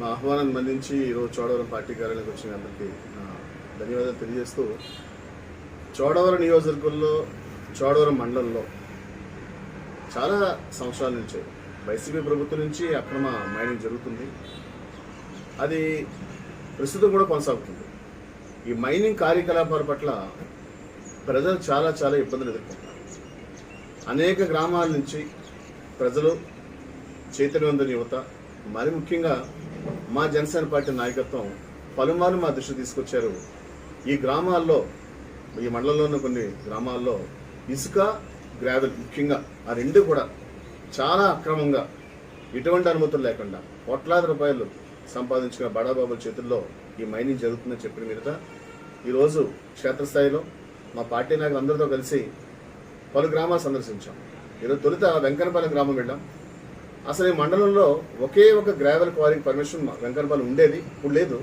మా ఆహ్వానం మన్నించి ఈరోజు చోడవరం పార్టీ కార్యాలయానికి వచ్చిన అందరికీ ధన్యవాదాలు తెలియజేస్తూ చోడవరం నియోజకవర్గంలో చోడవరం మండలంలో చాలా సంవత్సరాల నుంచి వైసీపీ ప్రభుత్వం నుంచి అక్రమ మైనింగ్ జరుగుతుంది. అది ప్రస్తుతం కూడా కొనసాగుతుంది. ఈ మైనింగ్ కార్యకలాపాల పట్ల ప్రజలు చాలా చాలా ఇబ్బందులు ఎదుర్కొంటారు అనేక గ్రామాల నుంచి ప్రజలు చైతన్యవంతుని యువత మరి ముఖ్యంగా మా జనసేన పార్టీ నాయకత్వం పలుమార్లు మా దృష్టి తీసుకొచ్చారు. ఈ గ్రామాల్లో ఈ మండలంలో ఉన్న కొన్ని గ్రామాల్లో ఇసుక గ్రావెల్ ముఖ్యంగా ఆ రెండు కూడా చాలా అక్రమంగా ఎటువంటి అనుమతులు లేకుండా కోట్లాది రూపాయలు సంపాదించుకున్న బడాబాబుల చేతుల్లో ఈ మైనింగ్ జరుగుతుందని చెప్పిన మీదట ఈరోజు క్షేత్రస్థాయిలో మా పార్టీ నాయకులు అందరితో కలిసి పలు గ్రామాలు సందర్శించాం. ఈరోజు తొలుత వెంకనపల్లి గ్రామం వెళ్ళాం. అసలు ఈ మండలంలో ఒకే ఒక గ్రావెల్ క్వారింగ్ పర్మిషన్ వెంకటపాలెం ఉండేది. ఇప్పుడు లేదు.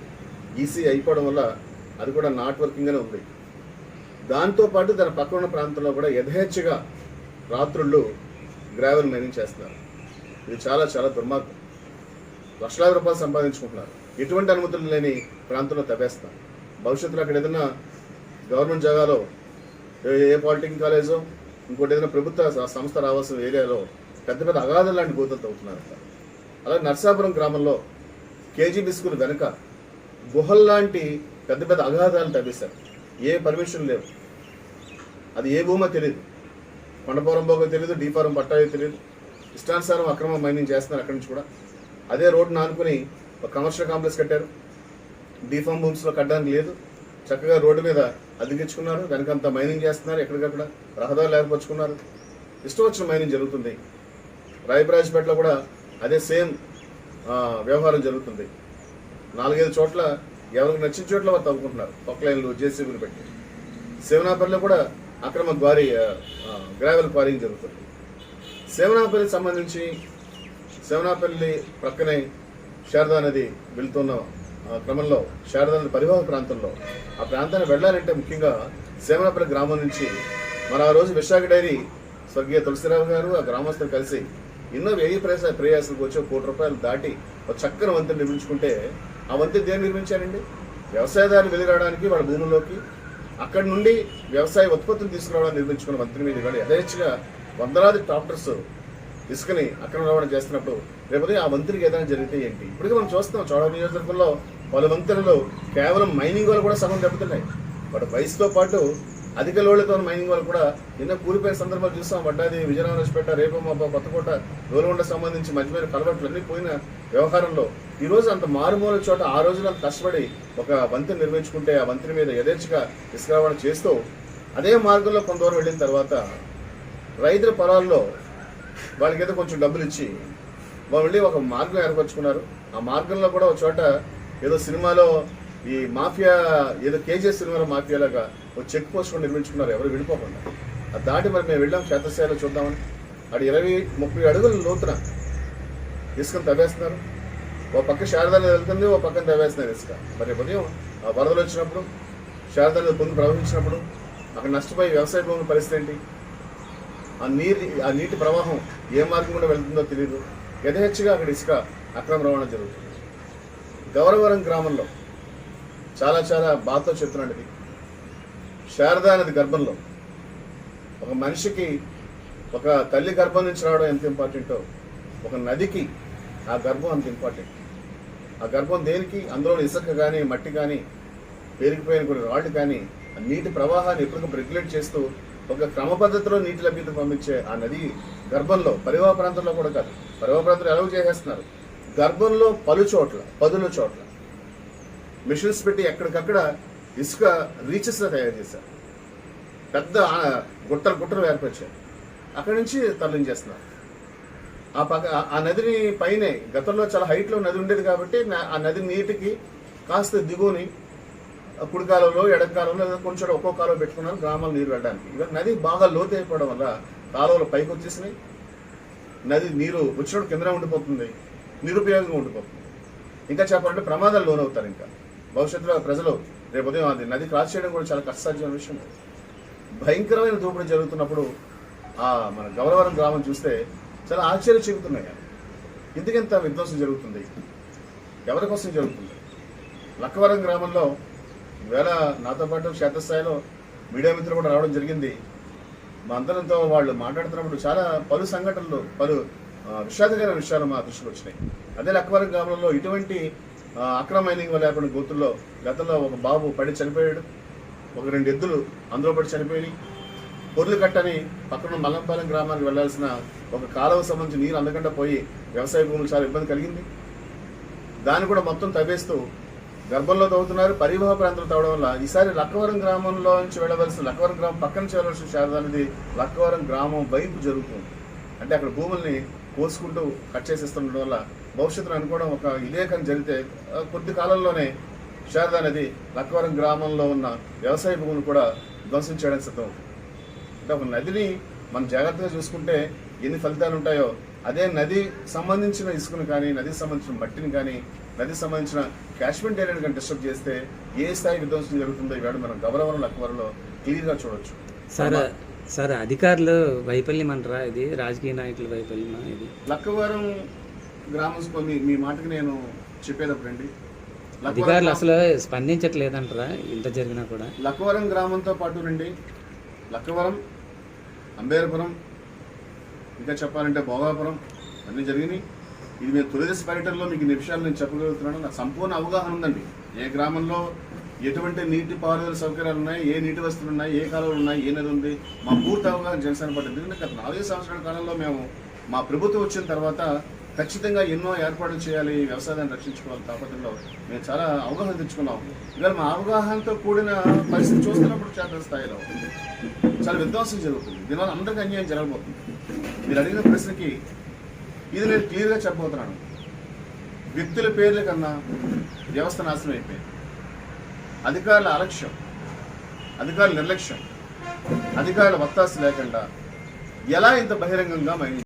ఈసీ అయిపోవడం వల్ల అది కూడా నాట్ వర్కింగ్గానే ఉంది. దాంతోపాటు దాని పక్కన ఉన్న ప్రాంతంలో కూడా యథేచ్ఛగా రాత్రుళ్ళు గ్రావెల్ మైనింగ్ చేస్తున్నారు. ఇది చాలా చాలా దుర్మార్గం. లక్షలాది రూపాయలు సంపాదించుకుంటున్నారు. ఎటువంటి అనుమతులు లేని ప్రాంతంలో తవ్వేస్తారు భవిష్యత్తులో అక్కడ ఏదైనా గవర్నమెంట్ జాగాలో ఏ- పాలిటెక్నిక్ కాలేజో ఇంకోటి ఏదైనా ప్రభుత్వ సంస్థ రావాల్సిన ఏరియాలో పెద్ద పెద్ద అగాధం లాంటి గోతులు తవ్వుతున్నారు అక్కడ అలాగే నర్సాపురం గ్రామంలో కేజీబీ స్కూల్ వెనక గుహల్లాంటి పెద్ద పెద్ద అగాధాలు తవ్వేశారు. ఏ పర్మిషన్ లేవు. అది ఏ భూమో తెలియదు కొండపురం బోగో తెలియదు డీపారం పట్టాయో తెలియదు ఇష్టానుసారం అక్రమ మైనింగ్ చేస్తున్నారు అక్కడి నుంచి కూడా. అదే రోడ్డును ఆనుకుని ఒక కమర్షియల్ కాంప్లెక్స్ కట్టారు. డీఫామ్ భూమ్స్లో కట్టడానికి లేదు. చక్కగా రోడ్డు మీద అద్దెకించుకున్నారు వెనకంతా మైనింగ్ చేస్తున్నారు. ఎక్కడికక్కడ రహదారులు ఏర్పరచుకున్నారు ఇష్టం వచ్చిన మైనింగ్ జరుగుతుంది. రాయపరాజపేటలో కూడా అదే సేమ్ వ్యవహారం జరుగుతుంది. నాలుగైదు చోట్ల ఎవరికి నచ్చిన చోట్ల వారు తవ్వుకుంటున్నారు. పొక్లైన్లు జేసీబీలు పెట్టి. శివనాపల్లిలో కూడా అక్రమ గ్వారీ గ్రావెల్ క్వారింగ్ జరుగుతుంది. శివనాపల్లికి సంబంధించి శివనాపల్లి ప్రక్కనే శారదా నది వెళుతున్న క్రమంలో శారదా నది పరివాహ ప్రాంతంలో ఆ ప్రాంతాన్ని వెళ్ళాలంటే ముఖ్యంగా శివనాపల్లి గ్రామం నుంచి మరి ఆ రోజు విశాఖ డైరీ స్వర్గీయ తులసిరావు గారు ఆ గ్రామస్తులు కలిసి ఎన్నో వ్యయ ప్రయాస ప్రయాసాలకు వచ్చి కోటి రూపాయలు దాటి ఒక చక్కని వంతెన నిర్మించుకుంటే ఆ వంతెన దేని నిర్మించారండి? వ్యవసాయదారులు వెళ్ళిరావడానికి వాళ్ళ భూముల్లోకి అక్కడి నుండి వ్యవసాయ ఉత్పత్తులు తీసుకురావడానికి నిర్మించుకున్న వంతెన మీద కానీ యథేచ్ఛగా వందలాది ట్రాక్టర్స్ ఇసుకని అక్కడ రవాణా చేస్తున్నప్పుడు రేపటి ఆ వంతెనకి ఏదైనా జరిగితే ఏంటి? ఇప్పటికీ మనం చూస్తున్నాం చోడ నియోజకవర్గంలో పలు వంతెనలు కేవలం మైనింగ్ వాళ్ళు కూడా సగం దెబ్బతున్నాయి. వాటి వయసుతో పాటు అధిక లోడ్లతో మైనింగ్ వాళ్ళు కూడా ఎన్నో కూలిపోయిన సందర్భాలు చూస్తాం. వడ్డాది విజయనగరంపేట రేపమ్మ కొత్తకోట గోలగొండ సంబంధించి మధ్యమైన కలవట్లు అన్ని పోయిన వ్యవహారంలో ఈ రోజు అంత మారుమూల చోట ఆ రోజున కష్టపడి ఒక వంతెన నిర్మించుకుంటే ఆ వంతెన మీద యథేచ్ఛగా ఇసుక చేస్తూ అదే మార్గంలో కొంత దూరం వెళ్ళిన తర్వాత రైతుల పొలాల్లో వాళ్ళకి ఏదో కొంచెం డబ్బులు ఇచ్చి వాళ్ళు వెళ్ళి ఒక మార్గం ఏర్పరచుకున్నారు. ఆ మార్గంలో కూడా ఒక చోట ఏదో సినిమాలో ఈ మాఫియా ఏదో కేజీఎస్ సినిమా మాఫియాలాగా ఒక చెక్ పోస్ట్ కూడా నిర్మించుకున్నారు ఎవరు విడిపోకుండా. అది దాటి మరి మేము వెళ్ళాం క్షేత్రస్థాయిలో చూద్దామని. అటు ఇరవై ముప్పై అడుగుల లోతున ఇసుకను తవ్వేస్తున్నారు. ఓ పక్క శారదాలు వెళ్తుంది ఓ పక్కన తవ్వేస్తున్నారు ఇసుక. మరి ఉదయం ఆ వరదలు వచ్చినప్పుడు శారదాలు నది పొంది ప్రవహించినప్పుడు అక్కడ నష్టపోయి వ్యవసాయ భూముల పరిస్థితి ఏంటి? ఆ నీరు ఆ నీటి ప్రవాహం ఏ మార్గం కూడా వెళ్తుందో తెలియదు యథేచ్ఛగా అక్కడ ఇసుక అక్రమ రవాణా జరుగుతుంది. గౌరవరం గ్రామంలో చాలా చాలా బాధతో చెప్తున్నాడు ఇది. శారదా నది గర్భంలో. ఒక మనిషికి ఒక తల్లి గర్భం నుంచి రావడం ఎంత ఇంపార్టెంటో ఒక నదికి ఆ గర్భం అంత ఇంపార్టెంట్. ఆ గర్భం దేనికి? అందులో ఇసుక కానీ మట్టి కానీ పేరుకుపోయిన కొన్ని రాళ్ళు కానీ ఆ నీటి ప్రవాహాన్ని ఎప్పటికప్పుడు రెగ్యులేట్ చేస్తూ ఒక క్రమ పద్ధతిలో నీటి లభ్యత పంపించే ఆ నది గర్భంలో పరివాహ ప్రాంతంలో కూడా కాదు. పరివాహ ప్రాంతంలో ఎలాగో చేసేస్తున్నారు? గర్భంలో పలు చోట్ల పదుల చోట్ల మిషన్స్ పెట్టి ఎక్కడికక్కడ ఇసుక రీచెస్లో తయారు చేశారు. పెద్ద గుట్టలు గుట్టలు ఏర్పరిచారు. అక్కడి నుంచి తరలించేస్తున్నారు ఆ పక్క ఆ- నదిని పైనే గతంలో చాలా హైట్లో నది ఉండేది కాబట్టి ఆ నది నీటికి కాస్త దిగుని కుడి కాలంలో ఎడమ కాలంలో లేదా కొంచెం ఒక్కో కాలువ పెట్టుకున్నాను గ్రామాలు నీరు వెళ్ళడానికి ఇవాళ నది బాగా లోతు అయిపోవడం వల్ల కాలువలు పైకి వచ్చేసినాయి. నది నీరు వచ్చినప్పుడు కిందనే ఉండిపోతుంది. నిరుపయోగంగా ఉండిపోతుంది. ఇంకా చెప్పాలంటే ప్రమాదాలు లోనవుతారు ఇంకా. భవిష్యత్తులో ప్రజలు రేపు ఉదయం అది నది క్రాస్ చేయడం కూడా చాలా కష్టసాధ్యమైన విషయం. భయంకరమైన దోపిడీ జరుగుతున్నప్పుడు ఆ మన గౌరవరం గ్రామం చూస్తే చాలా ఆశ్చర్య చెబుతున్నాయి ఎందుకంత విధ్వంసం జరుగుతుంది? ఎవరి కోసం జరుగుతుంది? లక్కవరం గ్రామంలో వేళ నాతో పాటు క్షేత్రస్థాయిలో మీడియా మిత్రులు కూడా రావడం జరిగింది. మా అందరంతో వాళ్ళు మాట్లాడుతున్నప్పుడు చాలా పలు సంఘటనలు పలు ఆ, విషాదకరమైన విషయాలు మా దృష్టికి వచ్చినాయి. అదే లక్కవరం గ్రామంలో ఇటువంటి అక్రమ మైనింగ్ వల్ల ఏర్పడిన గోతుల్లో గతంలో ఒక బాబు పడి చనిపోయాడు. ఒక రెండు ఎద్దులు అందులో పడి చనిపోయినాయి. పొర్లు కట్టని పక్కన మల్లంపాలెం గ్రామానికి వెళ్ళాల్సిన ఒక కాలువ సంబంధించి నీరు అందకుండా పోయి వ్యవసాయ భూములు చాలా ఇబ్బంది కలిగింది. దాన్ని కూడా మొత్తం తవ్వేస్తూ గర్భంలో తవ్వుతున్నారు. పరివాహ ప్రాంతం తవ్వడం వల్ల ఈసారి లక్కవరం గ్రామంలో నుంచి వెళ్ళవలసిన లక్కవరం గ్రామం పక్కన చేరవలసిన శారద అనేది లక్కవరం గ్రామం వైపు జరుగుతుంది. అంటే అక్కడ భూముల్ని కోసుకుంటూ కట్ చేసేస్తుండడం వల్ల భవిష్యత్తులో అనుకోవడం ఒక ఇలేఖం జరిగితే కొద్ది కాలంలోనే శారద అనేది లక్కవరం గ్రామంలో ఉన్న వ్యవసాయ భూములు కూడా ధ్వంసం చేయడానికి సిద్ధం. అంటే ఒక నదిని మనం జాగ్రత్తగా చూసుకుంటే ఎన్ని ఫలితాలు ఉంటాయో అదే నది సంబంధించిన ఇసుకను కానీ నదికి సంబంధించిన మట్టిని కానీ నదికి సంబంధించిన కాశ్మీర్ ఏరియాని కానీ డిస్టర్బ్ చేస్తే ఏ స్థాయి విధ్వంసం జరుగుతుందో ఇవాళ మనం గౌరవం లక్వరంలో క్లియర్గా చూడొచ్చు. సార్ సార్ అధికారులు వైఫల్యం అంటారా ఇది? రాజకీయ నాయకుల వైఫల్యమా ఇది? లక్కవరం గ్రామం మీ మీ మాటకి నేను చెప్పేటప్పుడండి అధికారులు అసలు స్పందించట్లేదంటారా ఇంత జరిగినా కూడా? లక్కవరం గ్రామంతో పాటు రండి. లక్కవరం అంబేరపురం ఇంకా చెప్పాలంటే భోగాపురం అన్నీ జరిగినాయి. ఇది నేను తొలిదశ పర్యటనలో మీకు విషయాలు నేను చెప్పగలుగుతున్నాను. నాకు సంపూర్ణ అవగాహన ఉందండి. ఏ గ్రామంలో ఎటువంటి నీటి పారుదల సౌకర్యాలు ఉన్నాయి ఏ నీటి వస్తువులు ఉన్నాయి ఏ కాలువలు ఉన్నాయి ఏ నది ఉంది మా పూర్తి అవగాహన జనసేన పార్టీ. ఎందుకంటే గత నాలుగైదు సంవత్సరాల కాలంలో మేము మా ప్రభుత్వం వచ్చిన తర్వాత ఖచ్చితంగా ఎన్నో ఏర్పాట్లు చేయాలి వ్యవసాయాన్ని రక్షించుకోవాలి తాపత్రంలో మేము చాలా అవగాహన తెచ్చుకున్నాం. ఇవాళ మా అవగాహనతో కూడిన పరిస్థితి చూస్తున్నప్పుడు క్షేత్ర స్థాయిలో చాలా విధ్వంసం జరుగుతుంది. దీనివల్ల అందరికీ అన్యాయం జరగబోతుంది. మీరు అడిగిన ప్రశ్నకి ఇది నేను క్లియర్గా చెప్పబోతున్నాను. వ్యక్తుల పేర్ల కన్నా వ్యవస్థ నాశనం అయిపోయింది. అధికారుల అలక్ష్యం అధికారుల నిర్లక్ష్యం అధికారుల వత్తాసు లేకుండా ఎలా ఇంత బహిరంగంగా మహిళ